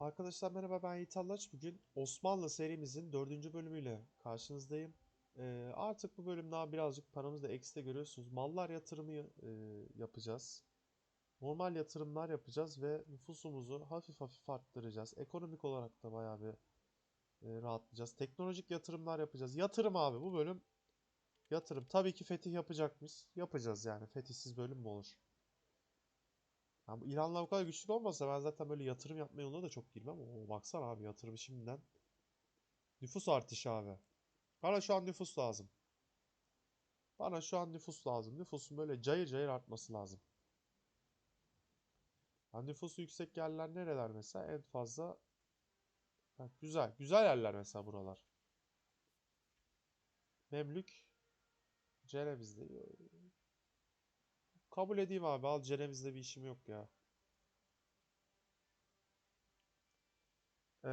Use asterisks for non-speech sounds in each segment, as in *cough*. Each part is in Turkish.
Arkadaşlar merhaba ben Yiğit Allaç. Bugün Osmanlı serimizin dördüncü bölümüyle karşınızdayım. Ee, artık bu bölüm daha birazcık paramızı da ekside görüyorsunuz. Mallar yatırımı e, yapacağız. Normal yatırımlar yapacağız ve nüfusumuzu hafif hafif arttıracağız. Ekonomik olarak da bayağı bir e, rahatlayacağız. Teknolojik yatırımlar yapacağız. Yatırım abi bu bölüm yatırım. Tabii ki fetih yapacak mıyız? Yapacağız yani. Fetihsiz bölüm mü olur? Ya bu İran'la bu kadar güçlü olmasa ben zaten böyle yatırım yapma yoluna da çok girmem. Oo, baksana abi yatırım şimdiden. Nüfus artışı abi. Bana şu an nüfus lazım. Bana şu an nüfus lazım. Nüfusun böyle cayır cayır artması lazım. Ya nüfusu yüksek yerler nereler mesela? En fazla Ha, güzel. Güzel yerler mesela buralar. Memlük Ceneviz'de. Kabul edeyim abi. Al Ceneviz'de bir işim yok ya. Ee,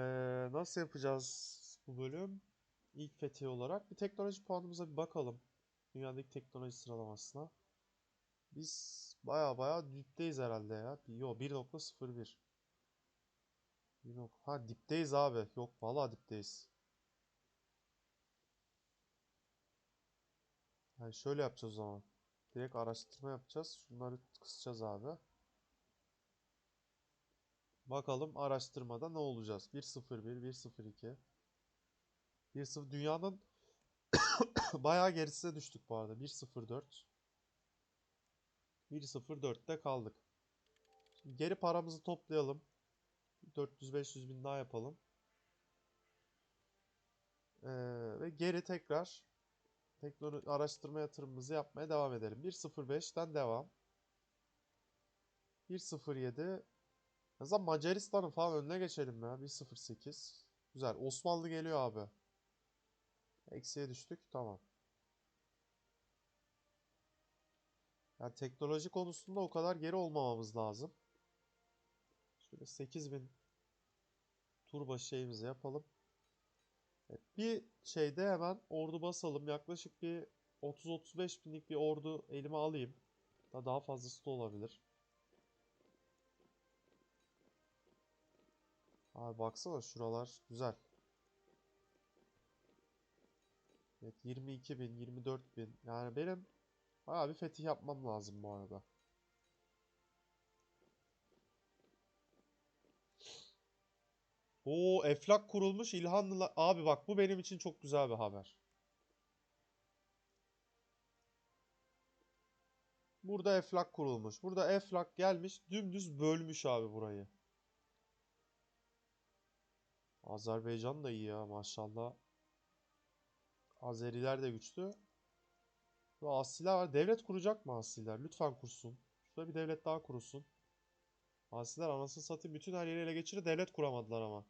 nasıl yapacağız bu bölüm? İlk fethi olarak bir teknoloji puanımıza bir bakalım. Dünyadaki teknoloji sıralamasına. Biz baya baya dipteyiz herhalde ya. Yo 1.01. 1. nok- Ha dipteyiz abi. Yok vallahi dipteyiz. Yani şöyle yapacağız o zaman. Direkt araştırma yapacağız. Şunları kısacağız abi. Bakalım araştırmada ne olacağız? 1.01, 1.02. 1.0 dünyanın *coughs* bayağı gerisine düştük bu arada. 1.04. 1.04'te kaldık. Şimdi geri paramızı toplayalım. 400-500 bin daha yapalım. Ee, ve geri tekrar teknoloji araştırma yatırımımızı yapmaya devam edelim. 1.05'ten devam. 1.07 o zaman Macaristan'ın falan önüne geçelim ya. 1.08 Güzel. Osmanlı geliyor abi. Eksiye düştük. Tamam. Yani teknoloji konusunda o kadar geri olmamamız lazım. Şöyle 8000 tur başı şeyimizi yapalım. Bir şeyde hemen ordu basalım. Yaklaşık bir 30-35 binlik bir ordu elime alayım. Da daha fazlası da olabilir. Abi baksana şuralar güzel. Evet 22 bin, 24 bin. Yani benim bayağı bir fetih yapmam lazım bu arada. Oo Eflak kurulmuş İlhanlılar. Abi bak bu benim için çok güzel bir haber. Burada Eflak kurulmuş. Burada Eflak gelmiş dümdüz bölmüş abi burayı. Azerbaycan da iyi ya maşallah. Azeriler de güçlü. Ve Asiler var. Devlet kuracak mı Asiler? Lütfen kursun. Şurada bir devlet daha kurulsun. Asiler anasını satayım bütün her yeri ele geçirir devlet kuramadılar ama.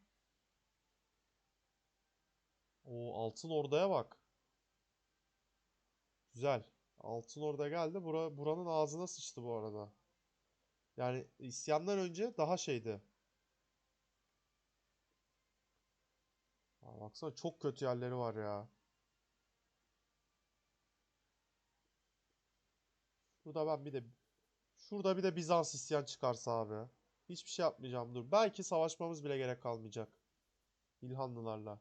O Altın Ordu'ya bak. Güzel. Altın Ordu geldi. Bura, buranın ağzına sıçtı bu arada. Yani isyandan önce daha şeydi. Aa, baksana çok kötü yerleri var ya. Şurada ben bir de şurada bir de Bizans isyan çıkarsa abi. Hiçbir şey yapmayacağım dur. Belki savaşmamız bile gerek kalmayacak. İlhanlılarla.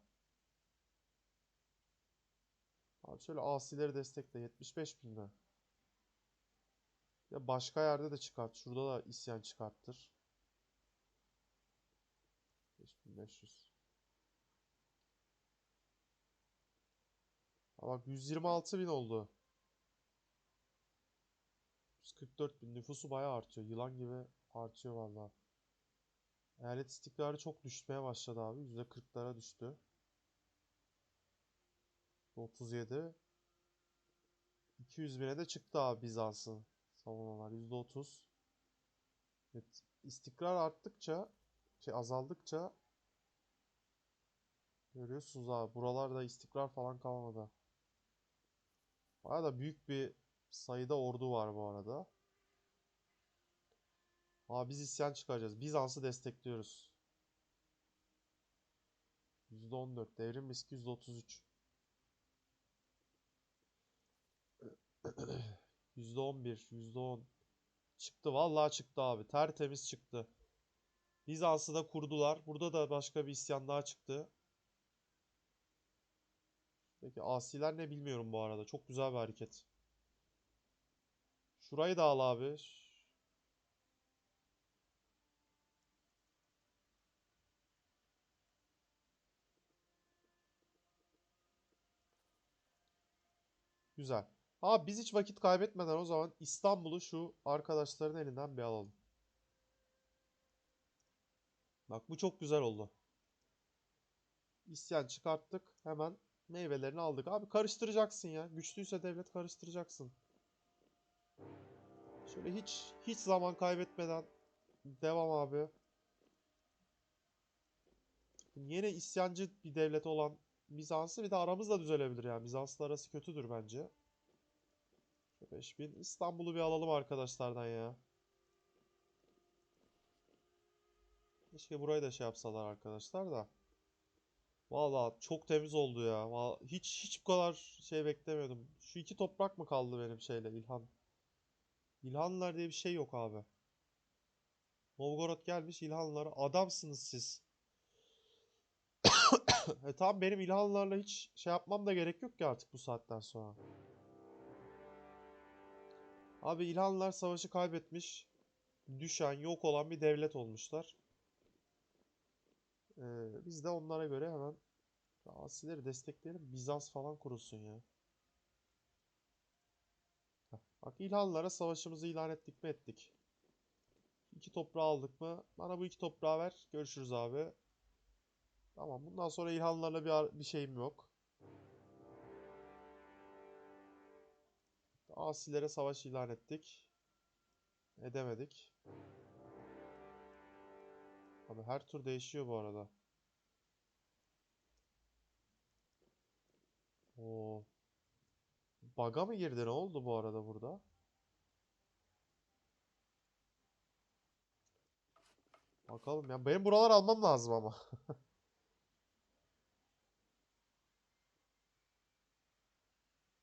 Abi şöyle asileri destekle 75 bin mi? Ya başka yerde de çıkart. Şurada da isyan çıkarttır. 5500. Ha bak 126 bin oldu. 144 bin nüfusu bayağı artıyor. Yılan gibi artıyor valla. Eyalet istikrarı çok düşmeye başladı abi. %40'lara düştü. 37. 200 bine de çıktı abi Bizans'ın savunmalar. %30. Evet, istikrar arttıkça, şey azaldıkça görüyorsunuz abi. Buralarda istikrar falan kalmadı. Bayağı da büyük bir sayıda ordu var bu arada. Abi biz isyan çıkaracağız. Bizans'ı destekliyoruz. %14. Devrim riski %33. %11, %10. Çıktı vallahi çıktı abi. Tertemiz çıktı. Bizans'ı da kurdular. Burada da başka bir isyan daha çıktı. Peki asiler ne bilmiyorum bu arada. Çok güzel bir hareket. Şurayı da al abi. Güzel. Abi biz hiç vakit kaybetmeden o zaman İstanbul'u şu arkadaşların elinden bir alalım. Bak bu çok güzel oldu. İsyan çıkarttık. Hemen meyvelerini aldık. Abi karıştıracaksın ya. Güçlüyse devlet karıştıracaksın. Şöyle hiç hiç zaman kaybetmeden devam abi. Yine isyancı bir devlet olan Bizans'ı bir de aramız da düzelebilir yani. Bizans'la arası kötüdür bence. 5000. İstanbul'u bir alalım arkadaşlardan ya. Keşke burayı da şey yapsalar arkadaşlar da. Vallahi çok temiz oldu ya. Vallahi hiç hiç bu kadar şey beklemiyordum. Şu iki toprak mı kaldı benim şeyle İlhan? İlhanlılar diye bir şey yok abi. Novgorod gelmiş İlhanlılara. Adamsınız siz. *coughs* E tamam benim İlhanlılarla hiç şey yapmam da gerek yok ki artık bu saatten sonra. Abi İlhanlılar savaşı kaybetmiş. Düşen, yok olan bir devlet olmuşlar. Ee, biz de onlara göre hemen Asileri destekleyelim. Bizans falan kurulsun ya. Heh, Bak İlhanlılara savaşımızı ilan ettik mi ettik. İki toprağı aldık mı? Bana bu iki toprağı ver. Görüşürüz abi. Tamam bundan sonra İlhanlılarla bir, bir şeyim yok. Asilere savaş ilan ettik. Edemedik. Abi her tur değişiyor bu arada. Oo. Bug'a mı girdi? Ne oldu bu arada burada? Bakalım ya. Benim buralar almam lazım ama. *laughs*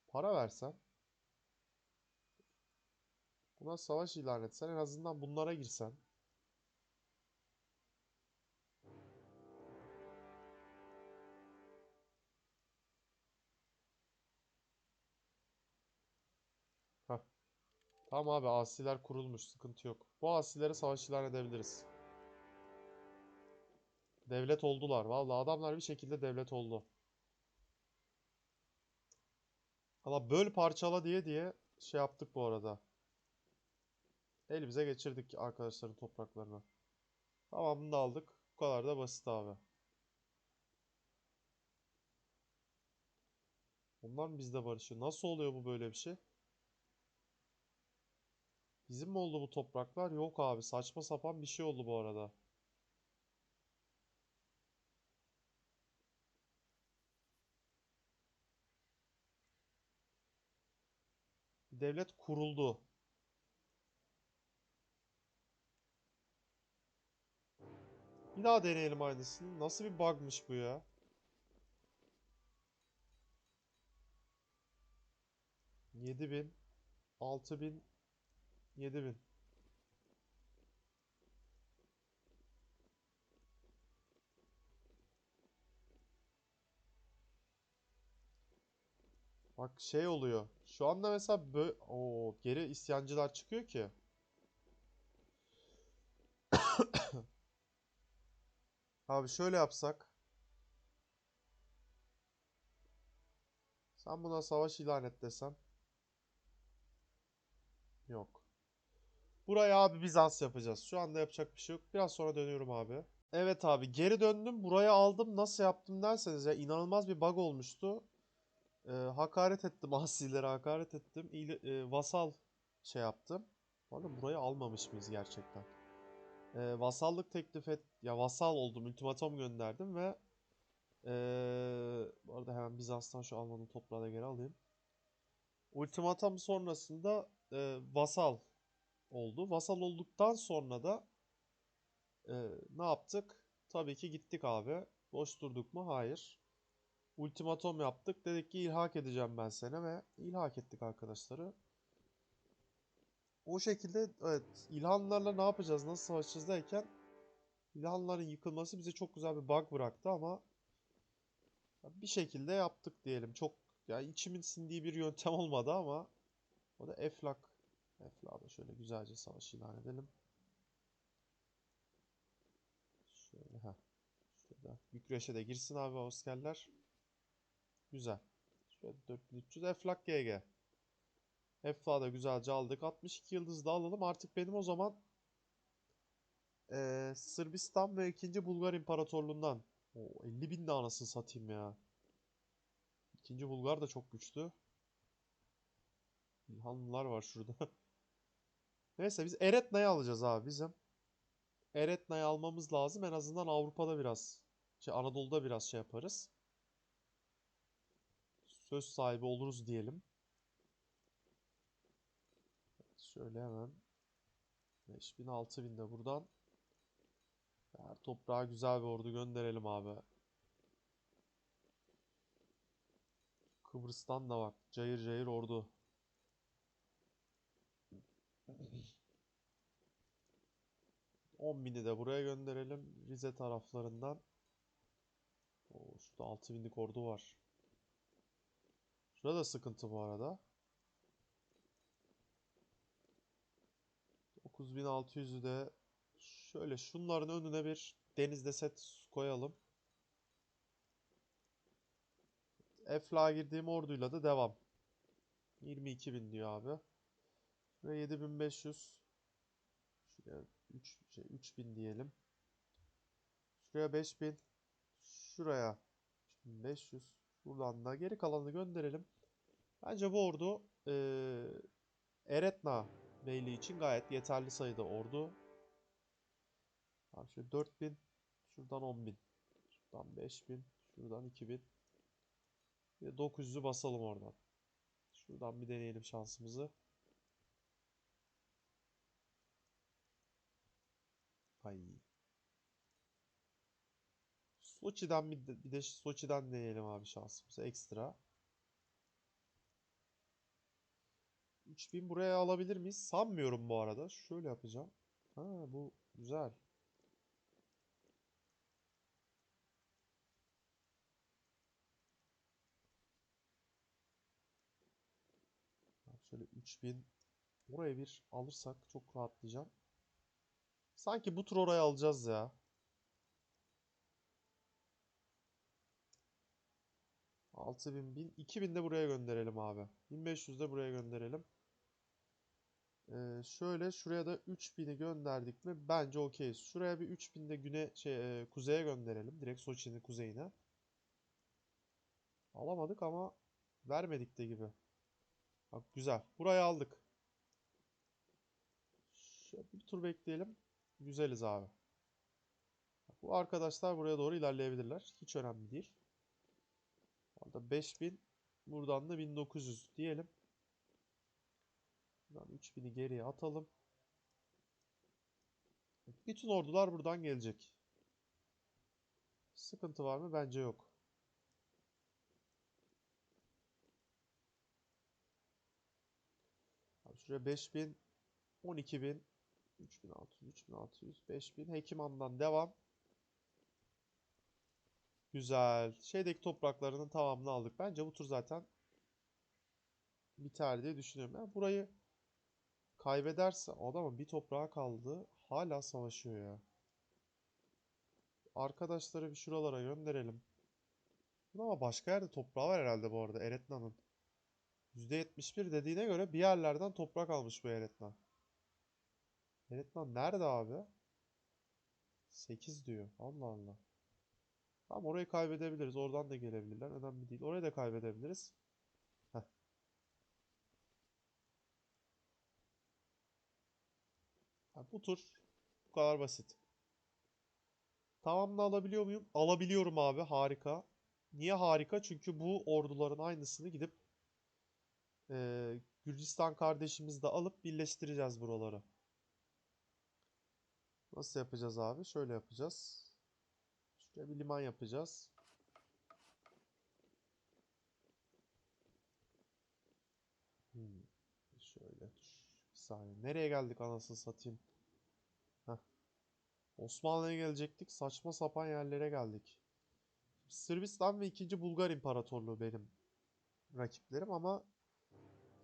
Para versen. Buna savaş ilan etsen en azından bunlara girsen. Heh. Tamam abi asiler kurulmuş sıkıntı yok. Bu asilere savaş ilan edebiliriz. Devlet oldular. Vallahi adamlar bir şekilde devlet oldu. Valla böl parçala diye diye şey yaptık bu arada. Elimize geçirdik arkadaşların topraklarını. Tamamını da aldık. Bu kadar da basit abi. Onlar mı bizde barışıyor? Nasıl oluyor bu böyle bir şey? Bizim mi oldu bu topraklar? Yok abi. Saçma sapan bir şey oldu bu arada. Devlet kuruldu. Bir daha deneyelim aynısını. Nasıl bir bug'mış bu ya? Yedi bin, altı bin, yedi bin. Bak şey oluyor. Şu anda mesela bö Oo, geri isyancılar çıkıyor ki. *coughs* *coughs* Abi şöyle yapsak. Sen buna savaş ilan et desem. Yok. Burayı abi Bizans yapacağız. Şu anda yapacak bir şey yok. Biraz sonra dönüyorum abi. Evet abi geri döndüm. Burayı aldım. Nasıl yaptım derseniz ya inanılmaz bir bug olmuştu. Ee, hakaret ettim. *laughs* Asilere hakaret ettim. İli- e, vasal şey yaptım. Arada burayı almamış mıyız gerçekten? Ee, vasallık teklif et... Ya vasal oldum. Ultimatom gönderdim ve ee, bu arada hemen Bizans'tan şu Alman'ın toprağını geri alayım. Ultimatom sonrasında e, vasal oldu. Vasal olduktan sonra da e, ne yaptık? Tabii ki gittik abi. Boş durduk mu? Hayır. Ultimatom yaptık. Dedik ki ilhak edeceğim ben seni ve ilhak ettik arkadaşları. O şekilde evet İlhanlarla ne yapacağız, nasıl savaşacağız derken İlhanların yıkılması bize çok güzel bir bug bıraktı ama bir şekilde yaptık diyelim. Çok yani içimin sindiği bir yöntem olmadı ama o da Eflak. Eflak'a şöyle güzelce savaş ilan edelim. Şöyle ha. Şurada Bükreş'e de girsin abi askerler. Güzel. Şöyle 4300 Eflak GG. Eflak'ı da güzelce aldık. 62 yıldız da alalım. Artık benim o zaman eee, Sırbistan ve 2. Bulgar İmparatorluğundan. O 50 bin de anasını satayım ya. İkinci Bulgar da çok güçlü. İlhanlılar var şurada. *laughs* Neyse biz Eretna'yı alacağız abi bizim. Eretna'yı almamız lazım. En azından Avrupa'da biraz, şey Anadolu'da biraz şey yaparız. Söz sahibi oluruz diyelim. Şöyle hemen 5000 6000 de buradan. Her toprağa güzel bir ordu gönderelim abi. Kıbrıs'tan da bak cayır cayır ordu. On bini de buraya gönderelim. Rize taraflarından. Oo, şurada 6000'lik ordu var. Şurada da sıkıntı bu arada. 9600'ü de şöyle şunların önüne bir denizde set koyalım. Efla girdiğim orduyla da devam. 22.000 diyor abi. Şuraya 7500. Şuraya 3 şey 3000 diyelim. Şuraya 5000. Şuraya 3500. Buradan da geri kalanını gönderelim. Bence bu ordu eee Eretna Beyliği için gayet yeterli sayıda ordu. Abi şöyle 4000. Şuradan 10.000. Şuradan 5000. Şuradan 2000. Bir de 900'ü basalım oradan. Şuradan bir deneyelim şansımızı. Ay. Soçi'den bir de, bir de Soçi'den deneyelim abi şansımızı ekstra. 3000 buraya alabilir miyiz? Sanmıyorum bu arada. Şöyle yapacağım. Ha bu güzel. Şöyle 3000 oraya bir alırsak çok rahatlayacağım. Sanki bu tur oraya alacağız ya. 6000, 1000, 2000 de buraya gönderelim abi. 1500 de buraya gönderelim. Ee, şöyle şuraya da 3000'i gönderdik mi? Bence okeyiz. Şuraya bir 3000 de güne şey e, kuzeye gönderelim. Direkt Soçi'nin kuzeyine. Alamadık ama vermedik de gibi. Bak güzel. Burayı aldık. Şöyle bir tur bekleyelim. Güzeliz abi. Bu arkadaşlar buraya doğru ilerleyebilirler. Hiç önemli değil. Orada 5000. Buradan da 1900 diyelim. Buradan 3000'i geriye atalım. Bütün ordular buradan gelecek. Sıkıntı var mı? Bence yok. Abi şuraya 5000, 12000, 3600, 3600, 5000. Hekiman'dan devam. Güzel. Şeydeki topraklarının tamamını aldık. Bence bu tur zaten biter diye düşünüyorum. Yani burayı kaybederse adamın bir toprağı kaldı. Hala savaşıyor ya. Arkadaşları bir şuralara gönderelim. Ama başka yerde toprağı var herhalde bu arada Eretna'nın. %71 dediğine göre bir yerlerden toprak almış bu Eretna. Eretna nerede abi? 8 diyor. Allah Allah. Tamam orayı kaybedebiliriz. Oradan da gelebilirler. Önemli değil. Orayı da kaybedebiliriz. Bu tur bu kadar basit. Tamamını alabiliyor muyum? Alabiliyorum abi. Harika. Niye harika? Çünkü bu orduların aynısını gidip eee, Gürcistan kardeşimizle alıp birleştireceğiz buraları. Nasıl yapacağız abi? Şöyle yapacağız. Şuraya bir liman yapacağız. Hmm, Şöyle. Bir saniye. Nereye geldik anasını satayım? Osmanlı'ya gelecektik. Saçma sapan yerlere geldik. Sırbistan ve 2. Bulgar İmparatorluğu benim rakiplerim ama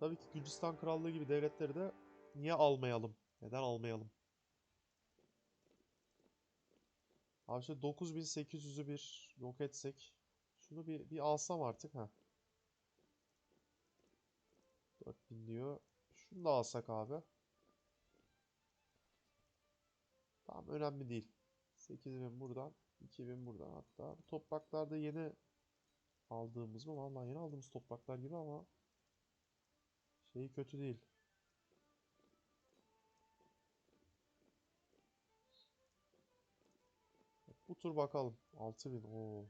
tabii ki Gürcistan Krallığı gibi devletleri de niye almayalım? Neden almayalım? Abi şu 9800'ü bir yok etsek. Şunu bir, bir alsam artık ha. 4000 diyor. Şunu da alsak abi. Tamam önemli değil. 8000 buradan. 2000 buradan hatta. Topraklarda yeni aldığımız mı? Vallahi yeni aldığımız topraklar gibi ama şeyi kötü değil. Bu tur bakalım. 6000. Oo.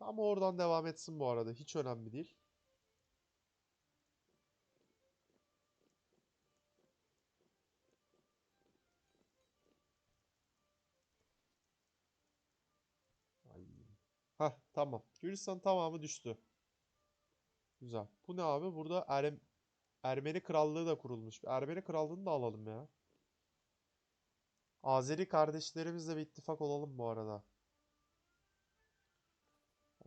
Tam oradan devam etsin bu arada. Hiç önemli değil. Ay. Heh, tamam. Gürcistan tamamı düştü. Güzel. Bu ne abi? Burada Erm Ermeni Krallığı da kurulmuş. Ermeni Krallığını da alalım ya. Azeri kardeşlerimizle bir ittifak olalım bu arada.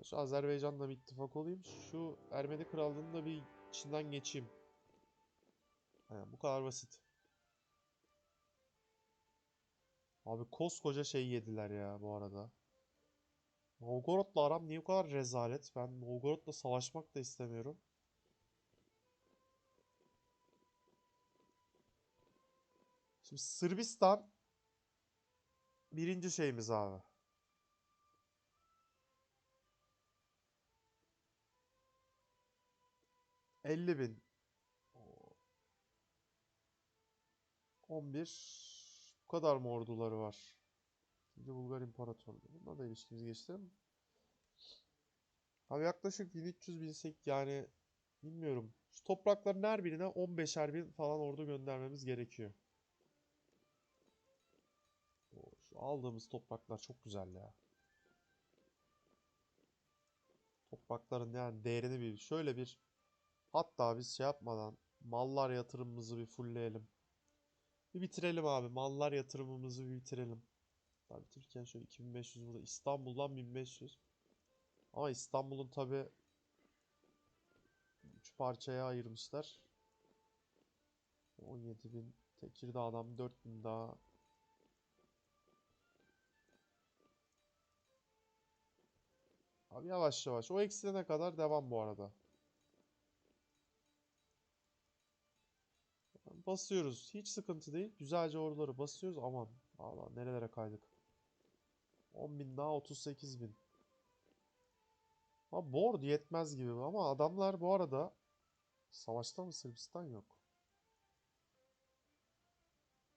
Şu Azerbaycan'la bir ittifak olayım. Şu Ermeni Krallığı'nın da bir içinden geçeyim. Yani bu kadar basit. Abi koskoca şey yediler ya bu arada. Novgorod'la aram niye bu kadar rezalet? Ben Novgorod'la savaşmak da istemiyorum. Şimdi Sırbistan birinci şeyimiz abi. Elli bin. Oo. 11. Bu kadar mı orduları var? İkinci Bulgar İmparatorluğu. Bununla da ilişkimizi geçtirelim. Abi yaklaşık 1300 binsek yani bilmiyorum. Şu toprakların her birine 15'er bin falan ordu göndermemiz gerekiyor. Şu aldığımız topraklar çok güzel ya. Toprakların yani değerini bir şöyle bir hatta biz şey yapmadan mallar yatırımımızı bir fullleyelim. Bir bitirelim abi. Mallar yatırımımızı bir bitirelim. Tabii Türkiye şöyle 2500 burada. İstanbul'dan 1500. Ama İstanbul'un tabi 3 parçaya ayırmışlar. 17.000 Tekirdağ'dan 4000 daha. Abi yavaş yavaş. O eksilene kadar devam bu arada. Basıyoruz. Hiç sıkıntı değil. Güzelce oraları basıyoruz. Aman. Allah nerelere kaydık. 10.000 daha 38.000. Ama board yetmez gibi ama adamlar bu arada savaşta mı Sırbistan yok.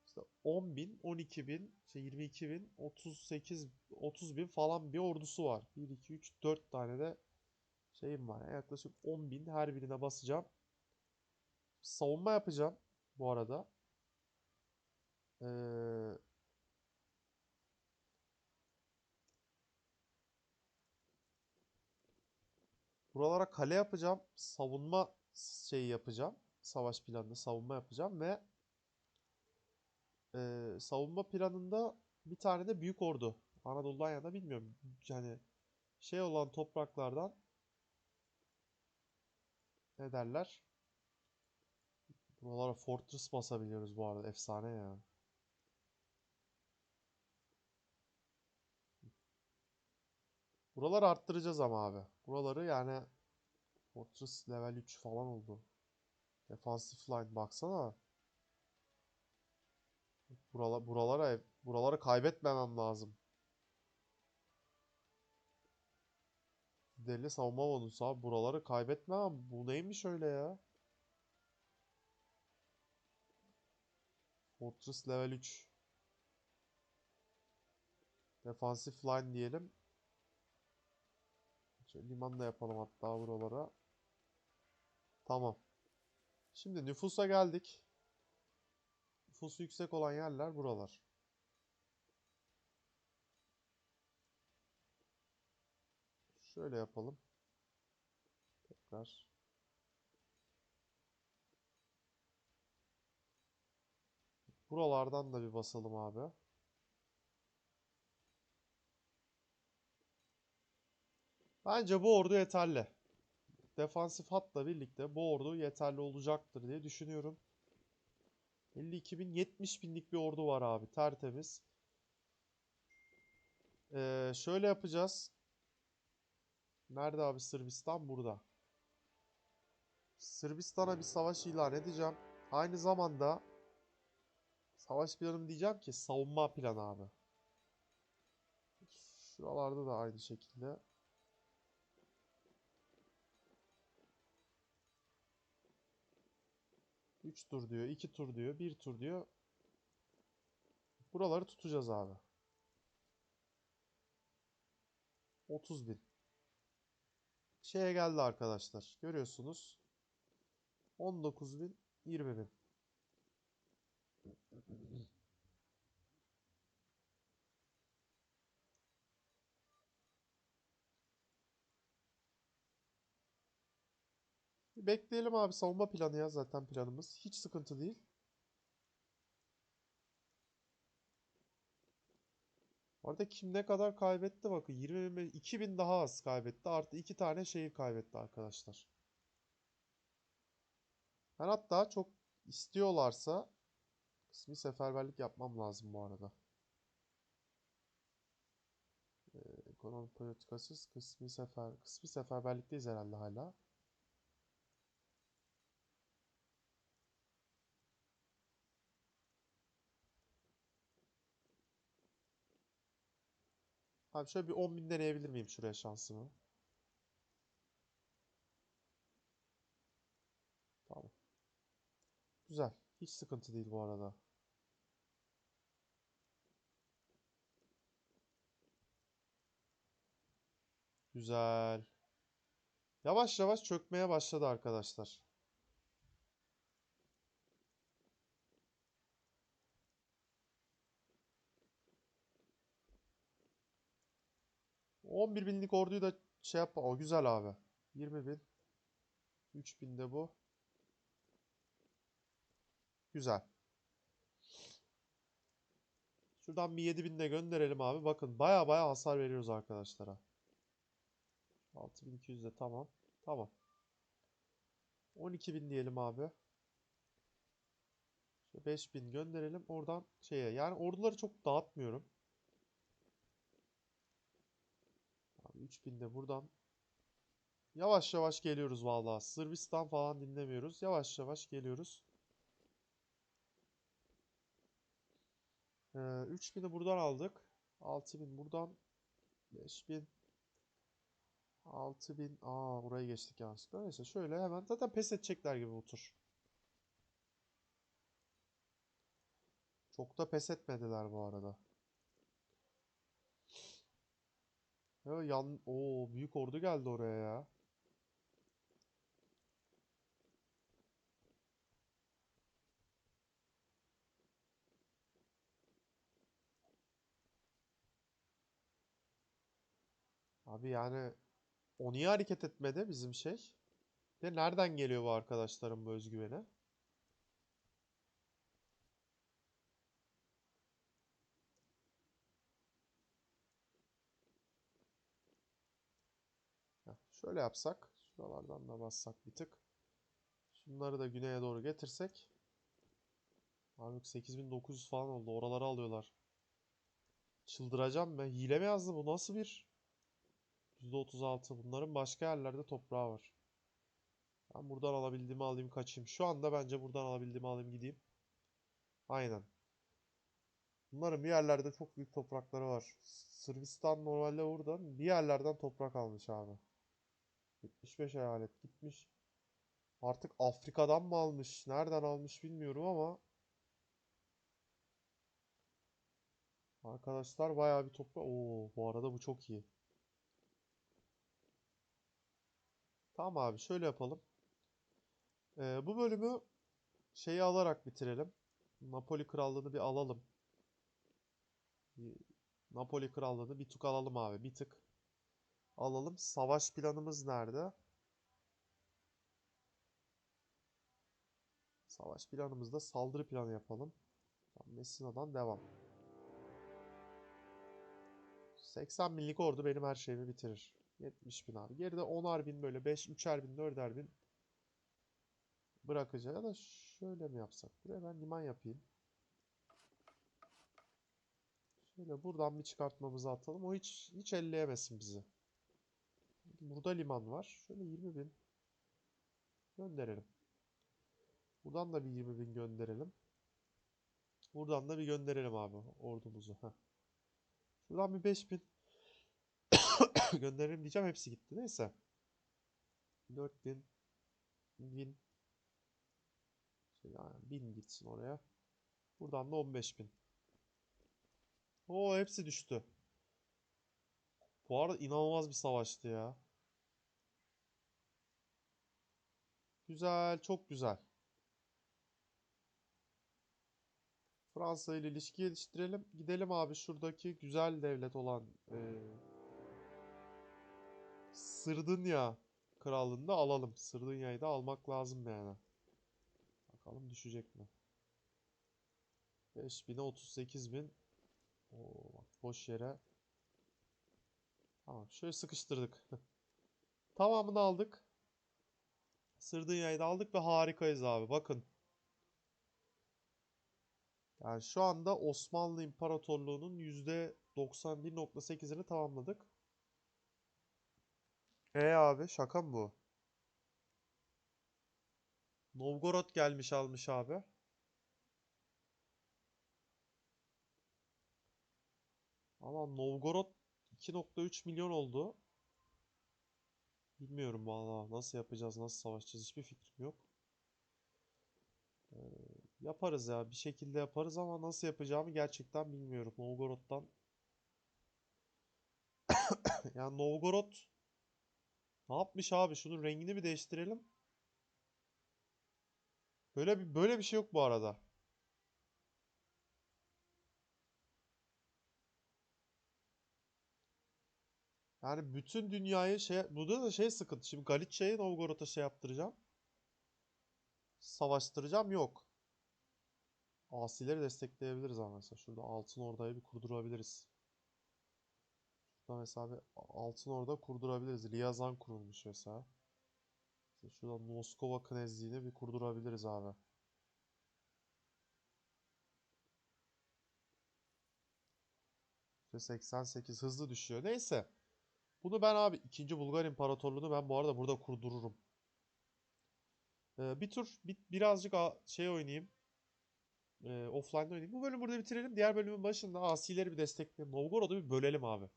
İşte 10.000, 12.000, işte 22.000, 38, 30.000 falan bir ordusu var. 1, 2, 3, 4 tane de şeyim var. Yaklaşık 10.000 her birine basacağım. Savunma yapacağım bu arada. Ee, buralara kale yapacağım. Savunma şeyi yapacağım. Savaş planında savunma yapacağım ve e, savunma planında bir tane de büyük ordu. Anadolu'dan yana bilmiyorum. Yani şey olan topraklardan ne derler? Buralara fortress basabiliyoruz bu arada. Efsane ya. Buraları arttıracağız ama abi. Buraları yani Fortress level 3 falan oldu. Defensive line baksana. Buralara, buralara, buraları kaybetmemem lazım. Deli savunma bonusu abi. Buraları kaybetmemem. Bu neymiş öyle ya? Fortress level 3. Defensive line diyelim. Şöyle liman da yapalım hatta buralara. Tamam. Şimdi nüfusa geldik. Nüfusu yüksek olan yerler buralar. Şöyle yapalım. Tekrar. Buralardan da bir basalım abi. Bence bu ordu yeterli. Defansif hatla birlikte bu ordu yeterli olacaktır diye düşünüyorum. 52 bin 70 binlik bir ordu var abi tertemiz. Ee, şöyle yapacağız. Nerede abi Sırbistan? Burada. Sırbistan'a bir savaş ilan edeceğim. Aynı zamanda savaş planım diyeceğim ki savunma planı abi. Şuralarda da aynı şekilde. Üç tur diyor, iki tur diyor, bir tur diyor. Buraları tutacağız abi. 30 bin. Şeye geldi arkadaşlar. Görüyorsunuz. 19 bin, 20 bin. Bekleyelim abi savunma planı ya zaten planımız. Hiç sıkıntı değil. Orada kim ne kadar kaybetti bakın 20 bin- 2000 daha az kaybetti. Artı 2 tane şeyi kaybetti arkadaşlar. Ben hatta çok istiyorlarsa kısmi seferberlik yapmam lazım bu arada. Ee, ekonomi politikasız kısmi sefer kısmi seferberlikteyiz herhalde hala. Abi şöyle bir 10 bin deneyebilir miyim şuraya şansımı? Tamam. Güzel. Hiç sıkıntı değil bu arada. Güzel. Yavaş yavaş çökmeye başladı arkadaşlar. On bir binlik orduyu da şey yapma. O güzel abi. 20 bin. 3 bin de bu. Güzel. Şuradan bir 7000 de gönderelim abi. Bakın baya baya hasar veriyoruz arkadaşlara. 6200 de tamam. Tamam. 12000 diyelim abi. İşte 5000 gönderelim oradan şeye. Yani orduları çok dağıtmıyorum. Abi 3000 de buradan. Yavaş yavaş geliyoruz vallahi. Sırbistan falan dinlemiyoruz. Yavaş yavaş geliyoruz. Ee, 3000'i buradan aldık. 6000 buradan. 5000. 6000. Aa burayı geçtik yanlışlıkla. Neyse şöyle hemen. Zaten pes edecekler gibi bu tur. Çok da pes etmediler bu arada. Ya yan o büyük ordu geldi oraya ya. Abi yani o niye hareket etmedi bizim şey? Ve nereden geliyor bu arkadaşların bu özgüveni? Şöyle yapsak. Şuralardan da bassak bir tık. Şunları da güneye doğru getirsek. Abi 8900 falan oldu. Oraları alıyorlar. Çıldıracağım ben. Hile mi yazdı bu? Nasıl bir? %36. Bunların başka yerlerde toprağı var. Ben buradan alabildiğimi alayım kaçayım. Şu anda bence buradan alabildiğimi alayım gideyim. Aynen. Bunların bir yerlerde çok büyük toprakları var. Sırbistan normalde buradan bir yerlerden toprak almış abi. 75 eyalet gitmiş. Artık Afrika'dan mı almış? Nereden almış bilmiyorum ama arkadaşlar bayağı bir toprak. Oo, bu arada bu çok iyi. Tamam abi şöyle yapalım. Ee, bu bölümü şeyi alarak bitirelim. Napoli Krallığı'nı bir alalım. Napoli Krallığı'nı bir tık alalım abi. Bir tık alalım. Savaş planımız nerede? Savaş planımızda saldırı planı yapalım. Messina'dan devam. 80 binlik ordu benim her şeyimi bitirir. 70 bin abi. Geride 10'ar bin böyle 5, 3'er bin, 4'er bin bırakacağız. Ya da şöyle mi yapsak? Buraya ben liman yapayım. Şöyle buradan bir çıkartmamızı atalım. O hiç hiç elleyemesin bizi. Burada liman var. Şöyle 20 bin gönderelim. Buradan da bir 20 bin gönderelim. Buradan da bir gönderelim abi ordumuzu. Heh. Şuradan bir 5 bin *coughs* gönderelim diyeceğim. Hepsi gitti. Neyse. 4 bin. Bin. Şey, yani bin gitsin oraya. Buradan da 15 bin. Oo hepsi düştü. Bu arada inanılmaz bir savaştı ya. Güzel, çok güzel. Fransa ile ilişki geliştirelim. Gidelim abi şuradaki güzel devlet olan eee Sırdınya krallığını da alalım. Sırdınya'yı da almak lazım yani. Bakalım düşecek mi? 5000'e 38.000. Oo, bak boş yere. Tamam şöyle sıkıştırdık. *laughs* Tamamını aldık. Sırdınya'yı da aldık ve harikayız abi. Bakın. Yani şu anda Osmanlı İmparatorluğu'nun %91.8'ini tamamladık. E abi şaka mı bu? Novgorod gelmiş almış abi. Ama Novgorod 2.3 milyon oldu. Bilmiyorum valla nasıl yapacağız, nasıl savaşacağız hiçbir fikrim yok. Ee, yaparız ya bir şekilde yaparız ama nasıl yapacağımı gerçekten bilmiyorum. Novgorod'dan *coughs* yani Novgorod ne yapmış abi? Şunun rengini bir değiştirelim. Böyle bir böyle bir şey yok bu arada. Yani bütün dünyayı şey burada da şey sıkıntı. Şimdi Galicia'yı Novgorod'a şey yaptıracağım. Savaştıracağım yok. Asileri destekleyebiliriz ama mesela şurada Altın Orda'yı bir kurdurabiliriz. Şurada mesela bir Altın Orda kurdurabiliriz. Ryazan kurulmuş mesela. Mesela şuradan Moskova Knezliğini bir kurdurabiliriz abi. İşte 88 hızlı düşüyor. Neyse. Bunu ben abi 2. Bulgar İmparatorluğu'nu ben bu arada burada kurdururum. Ee, bir tur bir, birazcık şey oynayayım. Ee, offline oynayayım. Bu bölümü burada bitirelim. Diğer bölümün başında asileri bir destekleyelim. Novgorod'u bir bölelim abi.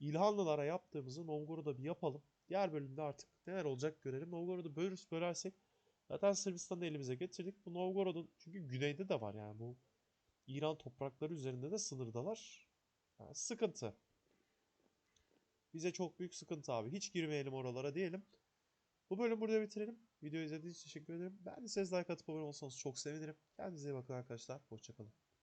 İlhanlılara yaptığımızı Novgorod'a bir yapalım. Diğer bölümde artık neler olacak görelim. Novgorod'u bölürüz bölersek zaten Sırbistan'ı elimize getirdik. Bu Novgorod'un çünkü güneyde de var yani bu İran toprakları üzerinde de sınırdalar. Yani sıkıntı. Bize çok büyük sıkıntı abi. Hiç girmeyelim oralara diyelim. Bu bölümü burada bitirelim. Videoyu izlediğiniz için teşekkür ederim. Ben de siz like atıp abone olsanız çok sevinirim. Kendinize iyi bakın arkadaşlar. Hoşçakalın.